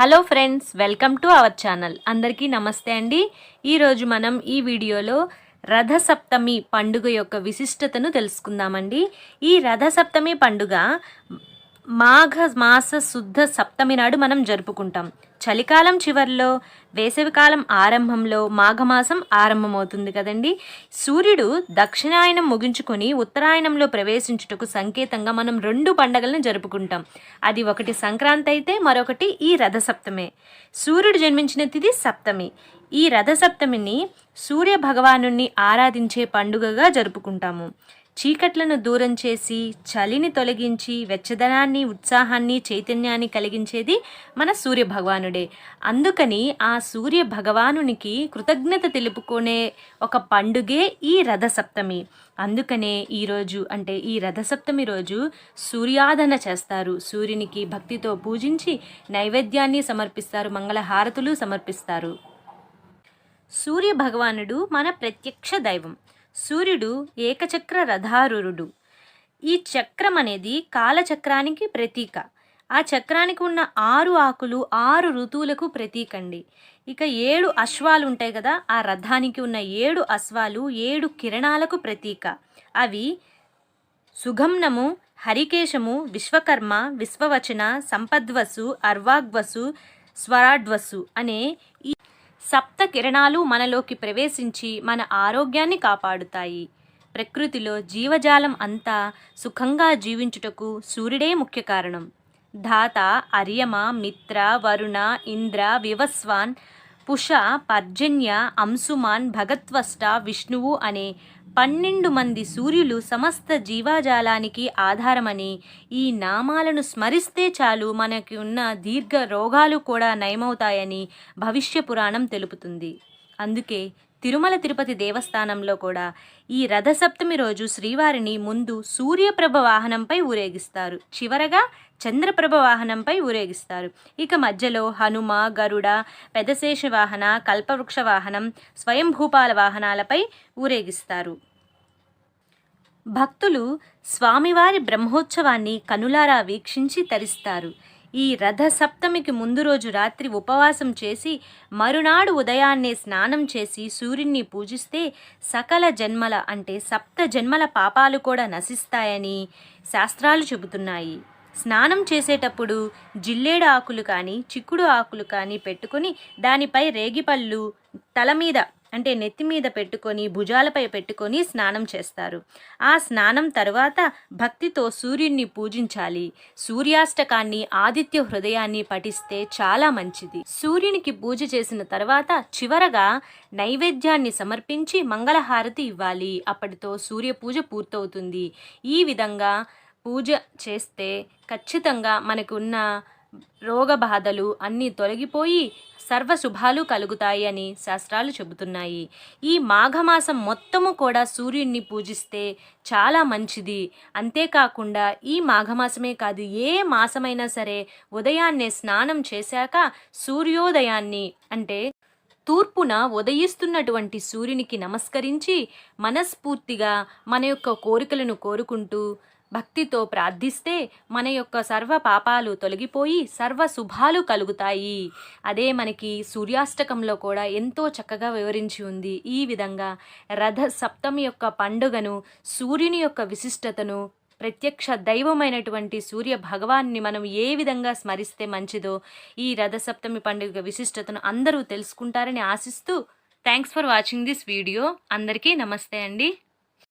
Hello friends welcome to our channel. అందరికీ నమస్తే అండి. ఈరోజు మనం ఈ వీడియోలో రథసప్తమి పండుగ యొక్క విశిష్టతను తెలుసుకుందామండి. ఈ రథసప్తమి పండుగ మాఘ మాస శుద్ధ సప్తమి నాడు మనం జరుపుకుంటాం. చలికాలం చివరిలో వేసవికాలం ఆరంభంలో మాఘమాసం ఆరంభమవుతుంది కదండి. సూర్యుడు దక్షిణాయనం ముగించుకొని ఉత్తరాయణంలో ప్రవేశించుటకు సంకేతంగా మనం రెండు పండగలను జరుపుకుంటాం. అది ఒకటి సంక్రాంతి అయితే మరొకటి ఈ రథసప్తమే. సూర్యుడు జన్మించిన తిథి సప్తమి. ఈ రథసప్తమిని సూర్య భగవాను ఆరాధించే పండుగగా జరుపుకుంటాము. చీకట్లను దూరం చేసి చలిని తొలగించి వెచ్చదనాన్ని ఉత్సాహాన్ని చైతన్యాన్ని కలిగించేది మన సూర్య భగవానుడే అందుకని ఆ సూర్య భగవానునికి కృతజ్ఞత తెలుపుకునే ఒక పండుగే ఈ రథసప్తమి. అందుకనే ఈరోజు అంటే ఈ రథసప్తమి రోజు సూర్యాదన చేస్తారు. సూర్యునికి భక్తితో పూజించి నైవేద్యాన్ని సమర్పిస్తారు మంగళహారతులు సమర్పిస్తారు. సూర్య భగవానుడు మన ప్రత్యక్ష దైవం. సూర్యుడు ఏకచక్ర రథారురుడు. ఈ చక్రం అనేది కాలచక్రానికి ప్రతీక. ఆ చక్రానికి ఉన్న ఆరు ఆకులు ఆరు ఋతువులకు ప్రతీక అండి ఇక ఏడు అశ్వాలు ఉంటాయి కదా ఆ రథానికి ఉన్న ఏడు అశ్వాలు ఏడు కిరణాలకు ప్రతీక. అవి సుగమ్నము హరికేశము విశ్వకర్మ విశ్వవచన సంపద్వసు అర్వాగ్వసు స్వరాడ్వసు అనే ఈ సప్త కిరణాలు మనలోకి ప్రవేశించి మన ఆరోగ్యాన్ని కాపాడుతాయి. ప్రకృతిలో జీవజాలం అంతా సుఖంగా జీవించుటకు సూర్యుడే ముఖ్య కారణం. ధాత అర్యమ మిత్ర వరుణ ఇంద్ర వివస్వాన్ పుష పర్జన్య అంశుమాన్ భగత్వష్ట విష్ణువు అనే పన్నెండు మంది సూర్యులు సమస్త జీవజాలానికి ఆధారమని ఈ నామాలను స్మరిస్తే చాలు మనకి ఉన్న దీర్ఘ రోగాలు కూడా నయమవుతాయని భవిష్య పురాణం తెలుపుతుంది. అందుకే తిరుమల తిరుపతి దేవస్థానంలో కూడా ఈ రథసప్తమి రోజు శ్రీవారిని ముందు సూర్యప్రభ వాహనంపై ఊరేగిస్తారు. చివరగా చంద్రప్రభ వాహనంపై ఊరేగిస్తారు. ఇక మధ్యలో హనుమ గరుడ పెదశేష వాహన కల్పవృక్ష వాహనం స్వయంభూపాల వాహనాలపై ఊరేగిస్తారు. భక్తులు స్వామివారి బ్రహ్మోత్సవాన్ని కనులారా వీక్షించి తరిస్తారు. ఈ రథ సప్తమికి ముందు రోజు రాత్రి ఉపవాసం చేసి మరునాడు ఉదయాన్నే స్నానం చేసి సూర్యున్ని పూజిస్తే సకల జన్మల అంటే సప్త జన్మల పాపాలు కూడా నశిస్తాయని శాస్త్రాలు చెబుతున్నాయి. స్నానం చేసేటప్పుడు జిల్లేడు ఆకులు కానీ చిక్కుడు ఆకులు కానీ పెట్టుకొని దానిపై రేగిపళ్ళు తల మీద అంటే నెత్తి మీద పెట్టుకొని భుజాలపై పెట్టుకొని స్నానం చేస్తారు. ఆ స్నానం తర్వాత భక్తితో సూర్యున్ని పూజించాలి. సూర్యాష్టకాన్ని ఆదిత్య హృదయాన్ని పఠిస్తే చాలా మంచిది. సూర్యునికి పూజ చేసిన తర్వాత చివరగా నైవేద్యాన్ని సమర్పించి మంగళహారతి ఇవ్వాలి. అప్పటితో సూర్య పూజ పూర్తవుతుంది. ఈ విధంగా పూజ చేస్తే ఖచ్చితంగా మనకున్న రోగ బాధలు అన్నీ తొలగిపోయి సర్వశుభాలు కలుగుతాయి అని శాస్త్రాలు చెబుతున్నాయి. ఈ మాఘమాసం మొత్తము కూడా సూర్యుడిని పూజిస్తే చాలా మంచిది. అంతేకాకుండా ఈ మాఘమాసమే కాదు ఏ మాసమైనా సరే ఉదయాన్నే స్నానం చేశాక సూర్యోదయాన్ని అంటే తూర్పున ఉదయిస్తున్నటువంటి సూర్యునికి నమస్కరించి మనస్ఫూర్తిగా మన యొక్క కోరికలను కోరుకుంటూ భక్తితో ప్రార్థిస్తే మన యొక్క సర్వ పాపాలు తొలగిపోయి సర్వ శుభాలు కలుగుతాయి. అదే మనకి సూర్యాష్టకంలో కూడా ఎంతో చక్కగా వివరించి ఉంది. ఈ విధంగా రథ సప్తమి యొక్క పండుగను సూర్యుని యొక్క విశిష్టతను ప్రత్యక్ష దైవమైనటువంటి సూర్య భగవాన్ని మనం ఏ విధంగా స్మరిస్తే మంచిదో ఈ రథసప్తమి పండుగ విశిష్టతను అందరూ తెలుసుకుంటారని ఆశిస్తూ thanks for watching this video అందరికీ నమస్తే అండి.